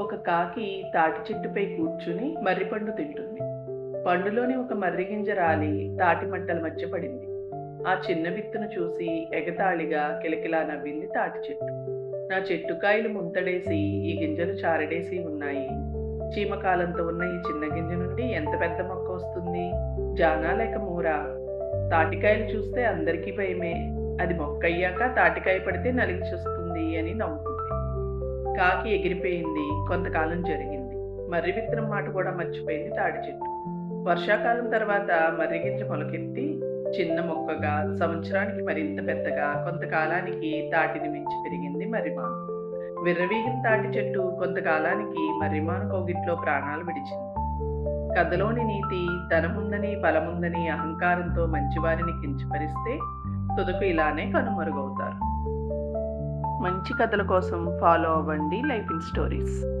ఒక కాకి తాటి చెట్టుపై కూర్చుని మర్రిపండు తింటుంది. పండులోని ఒక మర్రి గింజ రాలి తాటి మంటల మధ్య పడింది. ఆ చిన్న విత్తును చూసి ఎగతాళిగా కిలకిలా నవ్వింది తాటి చెట్టు. నా చెట్టు కాయలు ముంతడేసి ఈ గింజలు చారడేసి ఉన్నాయి. చీమకాలంతో ఉన్న ఈ చిన్న గింజ నుండి ఎంత పెద్ద మొక్క వస్తుంది? జానా లేక మూర? తాటికాయలు చూస్తే అందరికీ భయమే. అది మొక్క అయ్యాక తాటికాయ పడితే నలిగి చూస్తుంది అని నవ్వు కాకి ఎగిరిపోయింది. కొంతకాలం జరిగింది. మర్రి విత్తనం మాట కూడా మర్చిపోయింది తాటి చెట్టు. వర్షాకాలం తర్వాత మర్రి గింజ మొలకెత్తి చిన్న మొక్కగా సంవత్సరానికి మరింత పెద్దగా కొంతకాలానికి తాటిని మించి పెరిగింది మర్రిమాను విర్రవీగిన తాటి చెట్టు కొంతకాలానికి మర్రిమాను కోగిట్లో ప్రాణాలు విడిచింది. కథలోని నీతి ధనముందని బలముందని అహంకారంతో మంచివారిని కించపరిస్తే తుదకు ఇలానే కనుమరుగవుతారు. మంచి కథల కోసం ఫాలో అవ్వండి లైఫ్ ఇన్ స్టోరీస్.